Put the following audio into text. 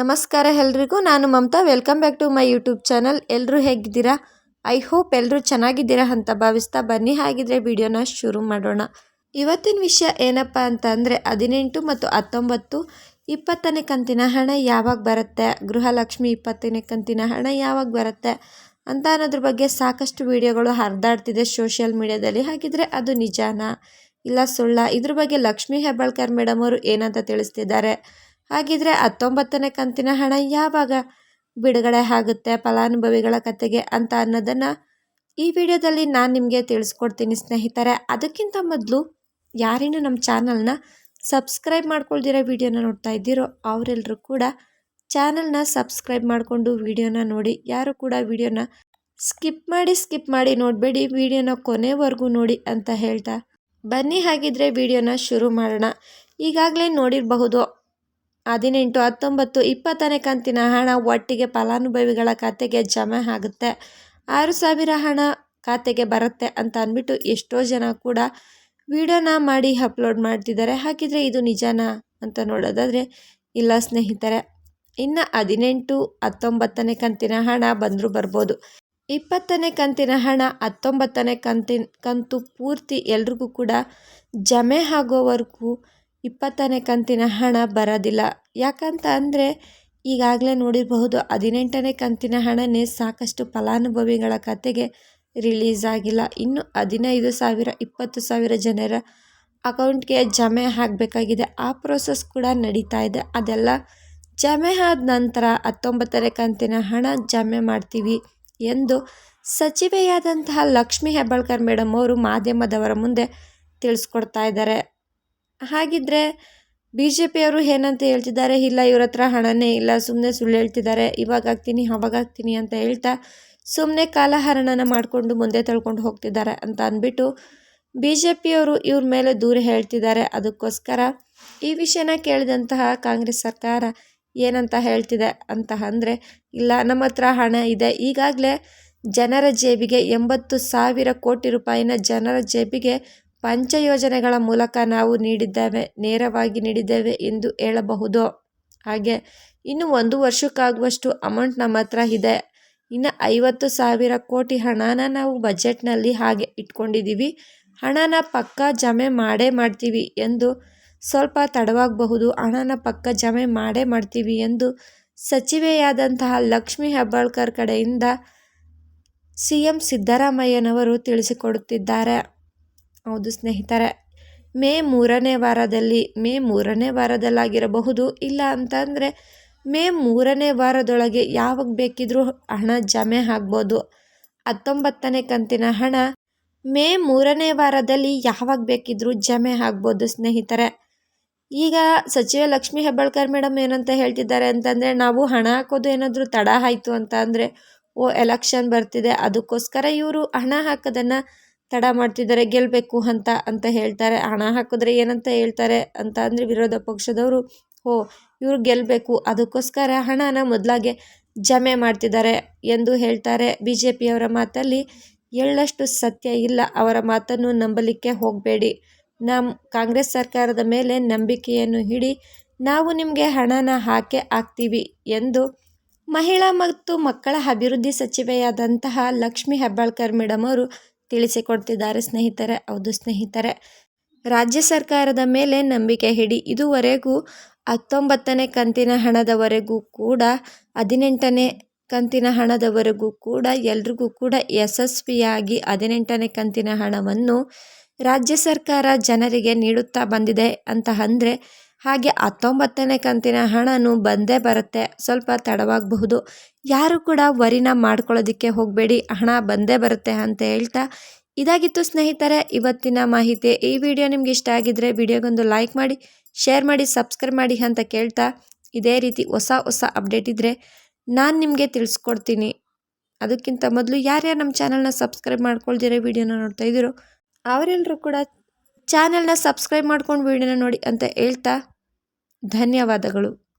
ನಮಸ್ಕಾರ ಎಲ್ರಿಗೂ, ನಾನು Mamata. Welcome back to my YouTube channel ಎಲ್ಲರೂ ಹೇಗಿದ್ದೀರಾ? ಐ ಹೋಪ್ ಎಲ್ಲರೂ ಚೆನ್ನಾಗಿದ್ದೀರಾ ಅಂತ ಭಾವಿಸ್ತಾ ಬನ್ನಿ. ಹಾಗಿದ್ರೆ ವಿಡಿಯೋನ ಶುರು ಮಾಡೋಣ. ಇವತ್ತಿನ ವಿಷಯ ಏನಪ್ಪ ಅಂತ ಅಂದರೆ ಹದಿನೆಂಟು ಮತ್ತು ಹತ್ತೊಂಬತ್ತು, ಇಪ್ಪತ್ತನೇ ಕಂತಿನ ಹಣ ಯಾವಾಗ ಬರುತ್ತೆ? ಗೃಹಲಕ್ಷ್ಮಿ ಇಪ್ಪತ್ತನೇ ಕಂತಿನ ಹಣ ಯಾವಾಗ ಬರುತ್ತೆ? ಅಂತ ಅನ್ನೋದ್ರ ಬಗ್ಗೆ ಸಾಕಷ್ಟು ವಿಡಿಯೋಗಳು ಹರಿದಾಡ್ತಿದೆ ಸೋಷಿಯಲ್ ಮೀಡಿಯಾದಲ್ಲಿ ಹಾಗಿದ್ರೆ ಅದು ನಿಜಾನಾ? ಇಲ್ಲ ಸುಳ್ಳ? ಇದ್ರ ಬಗ್ಗೆ ಲಕ್ಷ್ಮೀ ಹೆಬ್ಬಾಳ್ಕರ್ ಮೇಡಮ್ ಅವರು ಏನಂತ ತಿಳಿಸ್ತಿದ್ದಾರೆ? ಹಾಗಿದ್ರೆ ಹತ್ತೊಂಬತ್ತನೇ ಕಂತಿನ ಹಣ ಯಾವಾಗ ಬಿಡುಗಡೆ ಆಗುತ್ತೆ ಫಲಾನುಭವಿಗಳ ಕತೆಗೆ ಅಂತ ಅನ್ನೋದನ್ನು ಈ ವಿಡಿಯೋದಲ್ಲಿ ನಾನು ನಿಮಗೆ ತಿಳಿಸ್ಕೊಡ್ತೀನಿ ಸ್ನೇಹಿತರೆ. ಅದಕ್ಕಿಂತ ಮೊದಲು ಯಾರೇನು ನಮ್ಮ ಚಾನಲ್ನ ಸಬ್ಸ್ಕ್ರೈಬ್ ಮಾಡ್ಕೊಳ್ದಿರೋ ವಿಡಿಯೋನ ನೋಡ್ತಾ ಇದ್ದೀರೋ ಅವರೆಲ್ಲರೂ ಕೂಡ ಚಾನಲ್ನ ಸಬ್ಸ್ಕ್ರೈಬ್ ಮಾಡಿಕೊಂಡು ವಿಡಿಯೋನ ನೋಡಿ. ಯಾರು ಕೂಡ ವಿಡಿಯೋನ ಸ್ಕಿಪ್ ಮಾಡಿ ಸ್ಕಿಪ್ ಮಾಡಿ ನೋಡಬೇಡಿ. ವಿಡಿಯೋನ ಕೊನೆವರೆಗೂ ನೋಡಿ ಅಂತ ಹೇಳ್ತಾ ಬನ್ನಿ. ಹಾಗಿದ್ರೆ ವಿಡಿಯೋನ ಶುರು ಮಾಡೋಣ. ಈಗಾಗಲೇ ನೋಡಿರಬಹುದು ಹದಿನೆಂಟು, ಹತ್ತೊಂಬತ್ತು, ಇಪ್ಪತ್ತನೇ ಕಂತಿನ ಹಣ ಒಟ್ಟಿಗೆ ಫಲಾನುಭವಿಗಳ ಖಾತೆಗೆ ಜಮೆ ಆಗುತ್ತೆ. ಆರು ಸಾವಿರ ಹಣ ಖಾತೆಗೆ ಬರುತ್ತೆ ಅಂತ ಅಂದ್ಬಿಟ್ಟು ಎಷ್ಟೋ ಜನ ಕೂಡ ವಿಡಿಯೋನ ಮಾಡಿ ಅಪ್ಲೋಡ್ ಮಾಡ್ತಿದ್ದಾರೆ. ಹಾಗಿದ್ರೆ ಇದು ನಿಜನಾ ಅಂತ ನೋಡೋದಾದರೆ ಇಲ್ಲ ಸ್ನೇಹಿತರೆ, ಇನ್ನು ಹದಿನೆಂಟು, ಹತ್ತೊಂಬತ್ತನೇ ಕಂತಿನ ಹಣ ಬಂದರೂ ಬರ್ಬೋದು. ಇಪ್ಪತ್ತನೇ ಕಂತಿನ ಹಣ, ಹತ್ತೊಂಬತ್ತನೇ ಕಂತಿನ, ಕಂತು ಪೂರ್ತಿ ಎಲ್ರಿಗೂ ಕೂಡ ಜಮೆ ಆಗೋವರೆಗೂ ಇಪ್ಪತ್ತನೇ ಕಂತಿನ ಹಣ ಬರೋದಿಲ್ಲ. ಯಾಕಂತ ಅಂದರೆ ಈಗಾಗಲೇ ನೋಡಿರಬಹುದು ಹದಿನೆಂಟನೇ ಕಂತಿನ ಹಣನೇ ಸಾಕಷ್ಟು ಫಲಾನುಭವಿಗಳ ಕತೆಗೆ ರಿಲೀಸ್ ಆಗಿಲ್ಲ. ಇನ್ನು ಹದಿನೈದು ಸಾವಿರ, ಇಪ್ಪತ್ತು ಸಾವಿರ ಜನರ ಅಕೌಂಟ್ಗೆ ಜಮೆ ಆಗಬೇಕಾಗಿದೆ. ಆ ಪ್ರೋಸೆಸ್ ಕೂಡ ನಡೀತಾ ಇದೆ. ಅದೆಲ್ಲ ಜಮೆ ಆದ ನಂತರ ಹತ್ತೊಂಬತ್ತನೇ ಕಂತಿನ ಹಣ ಜಮೆ ಮಾಡ್ತೀವಿ ಎಂದು ಸಚಿವೆಯಾದಂತಹ ಲಕ್ಷ್ಮೀ ಹೆಬ್ಬಾಳ್ಕರ್ ಮೇಡಮ್ ಅವರು ಮಾಧ್ಯಮದವರ ಮುಂದೆ ತಿಳಿಸ್ಕೊಡ್ತಾ ಇದ್ದಾರೆ. ಹಾಗಿದ್ರೆ ಬಿ ಜೆ ಪಿಯವರು ಏನಂತ ಹೇಳ್ತಿದ್ದಾರೆ? ಇಲ್ಲ, ಇವ್ರ ಹತ್ರ ಹಣನೇ ಇಲ್ಲ ಸುಮ್ಮನೆ ಸುಳ್ಳು ಹೇಳ್ತಿದ್ದಾರೆ, ಇವಾಗ ಆಗ್ತೀನಿ ಅವಾಗ ಆಗ್ತೀನಿ ಅಂತ ಹೇಳ್ತಾ ಸುಮ್ಮನೆ ಕಾಲಹರಣನ ಮಾಡಿಕೊಂಡು ಮುಂದೆ ತಳ್ಕೊಂಡು ಹೋಗ್ತಿದ್ದಾರೆ ಅಂತ ಅಂದ್ಬಿಟ್ಟು ಬಿ ಜೆ ಪಿಯವರು ಇವ್ರ ಮೇಲೆ ದೂರ ಹೇಳ್ತಿದ್ದಾರೆ. ಅದಕ್ಕೋಸ್ಕರ ಈ ವಿಷಯನ ಕೇಳಿದಂತಹ ಕಾಂಗ್ರೆಸ್ ಸರ್ಕಾರ ಏನಂತ ಹೇಳ್ತಿದೆ ಅಂತ ಅಂದರೆ, ಇಲ್ಲ, ನಮ್ಮ ಹತ್ರ ಹಣ ಇದೆ. ಈಗಾಗಲೇ ಜನರ ಜೇಬಿಗೆ ಎಂಬತ್ತು ಸಾವಿರ ಕೋಟಿ ರೂಪಾಯಿನ ಜನರ ಜೇಬಿಗೆ ಪಂಚ ಯೋಜನೆಗಳ ಮೂಲಕ ನಾವು ನೀಡಿದ್ದೇವೆ, ನೇರವಾಗಿ ನೀಡಿದ್ದೇವೆ ಎಂದು ಹೇಳಬಹುದು. ಹಾಗೆ ಇನ್ನು ಒಂದು ವರ್ಷಕ್ಕಾಗುವಷ್ಟು ಅಮೌಂಟ್ ನಮ್ಮ ಹತ್ರ ಇದೆ. ಇನ್ನು ಐವತ್ತು ಸಾವಿರ ಕೋಟಿ ಹಣನ ನಾವು ಬಜೆಟ್ನಲ್ಲಿ ಹಾಗೆ ಇಟ್ಕೊಂಡಿದ್ದೀವಿ. ಹಣನ ಪಕ್ಕ ಜಮೆ ಮಾಡೇ ಮಾಡ್ತೀವಿ ಎಂದು ಸ್ವಲ್ಪ ತಡವಾಗಬಹುದು. ಹಣನ ಪಕ್ಕ ಜಮೆ ಮಾಡೇ ಮಾಡ್ತೀವಿ ಎಂದು ಸಚಿವೆಯಾದಂತಹ ಲಕ್ಷ್ಮಿ ಹೆಬ್ಬಾಳ್ಕರ್ ಕಡೆಯಿಂದ ಸಿ ಎಂ ಸಿದ್ದರಾಮಯ್ಯನವರು ತಿಳಿಸಿಕೊಡುತ್ತಿದ್ದಾರೆ. ಹೌದು ಸ್ನೇಹಿತರೆ, ಮೇ ಮೂರನೇ ವಾರದಲ್ಲಿ, ಮೇ ಮೂರನೇ ವಾರದಲ್ಲಾಗಿರಬಹುದು, ಇಲ್ಲ ಅಂತಂದರೆ ಮೇ ಮೂರನೇ ವಾರದೊಳಗೆ ಯಾವಾಗ ಬೇಕಿದ್ರೂ ಹಣ ಜಮೆ ಆಗ್ಬೋದು. ಹತ್ತೊಂಬತ್ತನೇ ಕಂತಿನ ಹಣ ಮೇ ಮೂರನೇ ವಾರದಲ್ಲಿ ಯಾವಾಗ ಬೇಕಿದ್ರೂ ಜಮೆ ಆಗ್ಬೋದು ಸ್ನೇಹಿತರೆ. ಈಗ ಸಚಿವ ಲಕ್ಷ್ಮಿ ಹೆಬ್ಬಾಳ್ಕರ್ ಮೇಡಮ್ ಏನಂತ ಹೇಳ್ತಿದ್ದಾರೆ ಅಂತಂದರೆ, ನಾವು ಹಣ ಹಾಕೋದು ಏನಾದರೂ ತಡ ಆಯಿತು ಅಂತ ಅಂದರೆ, ಓ, ಎಲೆಕ್ಷನ್ ಬರ್ತಿದೆ, ಅದಕ್ಕೋಸ್ಕರ ಇವರು ಹಣ ಹಾಕೋದನ್ನು ತಡ ಮಾಡ್ತಿದ್ದಾರೆ ಗೆಲ್ಲಬೇಕು ಅಂತ ಅಂತ ಹೇಳ್ತಾರೆ. ಹಣ ಹಾಕಿದ್ರೆ ಏನಂತ ಹೇಳ್ತಾರೆ ಅಂತ ಅಂದರೆ ವಿರೋಧ ಪಕ್ಷದವರು ಓ ಇವ್ರು ಗೆಲ್ಲಬೇಕು ಅದಕ್ಕೋಸ್ಕರ ಹಣನ ಮೊದಲಾಗೆ ಜಮೆ ಮಾಡ್ತಿದ್ದಾರೆ ಎಂದು ಹೇಳ್ತಾರೆ. ಬಿ ಜೆ ಪಿಯವರ ಮಾತಲ್ಲಿ ಎಳ್ಳಷ್ಟು ಸತ್ಯ ಇಲ್ಲ, ಅವರ ಮಾತನ್ನು ನಂಬಲಿಕ್ಕೆ ಹೋಗಬೇಡಿ. ನಮ್ಮ ಕಾಂಗ್ರೆಸ್ ಸರ್ಕಾರದ ಮೇಲೆ ನಂಬಿಕೆಯನ್ನು ಹಿಡಿ, ನಾವು ನಿಮಗೆ ಹಣನ ಹಾಕೇ ಹಾಕ್ತೀವಿ ಎಂದು ಮಹಿಳಾ ಮತ್ತು ಮಕ್ಕಳ ಅಭಿವೃದ್ಧಿ ಸಚಿವೆಯಾದಂತಹ ಲಕ್ಷ್ಮೀ ಹೆಬ್ಬಾಳ್ಕರ್ ಮೇಡಮ್ ಅವರು ತಿಳಿಸಿಕೊಡ್ತಿದ್ದಾರೆ ಸ್ನೇಹಿತರೆ. ಹೌದು ಸ್ನೇಹಿತರೆ. ರಾಜ್ಯ ಸರ್ಕಾರದ ಮೇಲೆ ನಂಬಿಕೆ ಹಿಡಿ ಇದುವರೆಗೂ ಹತ್ತೊಂಬತ್ತನೇ ಕಂತಿನ ಹಣದವರೆಗೂ ಕೂಡ, ಹದಿನೆಂಟನೇ ಕಂತಿನ ಹಣದವರೆಗೂ ಕೂಡ, ಎಲ್ರಿಗೂ ಕೂಡ ಯಶಸ್ವಿಯಾಗಿ ಹದಿನೆಂಟನೇ ಕಂತಿನ ಹಣವನ್ನು ರಾಜ್ಯ ಸರ್ಕಾರ ಜನರಿಗೆ ನೀಡುತ್ತಾ ಬಂದಿದೆ ಅಂತ ಅಂದರೆ ಹಾಗೆ ಹತ್ತೊಂಬತ್ತನೇ ಕಂತಿನ ಹಣನೂ ಬಂದೇ ಬರುತ್ತೆ. ಸ್ವಲ್ಪ ತಡವಾಗಬಹುದು. ಯಾರು ಕೂಡ ವರಿನ ಮಾಡ್ಕೊಳ್ಳೋದಕ್ಕೆ ಹೋಗಬೇಡಿ. ಹಣ ಬಂದೇ ಬರುತ್ತೆ ಅಂತ ಹೇಳ್ತಾ ಇದಾಗಿತ್ತು ಸ್ನೇಹಿತರೆ, ಇವತ್ತಿನ ಮಾಹಿತಿ. ಈ ವಿಡಿಯೋ ನಿಮ್ಗೆ ಇಷ್ಟ ಆಗಿದ್ರೆ ವಿಡಿಯೋಗೊಂದು ಲೈಕ್ ಮಾಡಿ, ಶೇರ್ ಮಾಡಿ, ಸಬ್ಸ್ಕ್ರೈಬ್ ಮಾಡಿ ಅಂತ ಕೇಳ್ತಾ ಇದೇ ರೀತಿ ಹೊಸ ಹೊಸ ಅಪ್ಡೇಟ್ ಇದ್ದರೆ ನಾನು ನಿಮಗೆ ತಿಳಿಸ್ಕೊಡ್ತೀನಿ. ಅದಕ್ಕಿಂತ ಮೊದಲು ಯಾರ್ಯಾರು ನಮ್ಮ ಚಾನಲ್ನ ಸಬ್ಸ್ಕ್ರೈಬ್ ಮಾಡ್ಕೊಳ್ದಿರೋ ವಿಡಿಯೋನ ನೋಡ್ತಾ ಇದ್ದರು ಅವರೆಲ್ಲರೂ ಕೂಡ ಚಾನಲ್ನ ಸಬ್ಸ್ಕ್ರೈಬ್ ಮಾಡ್ಕೊಂಡು ವಿಡಿಯೋನ ನೋಡಿ ಅಂತ ಹೇಳ್ತಾ ಧನ್ಯವಾದಗಳು.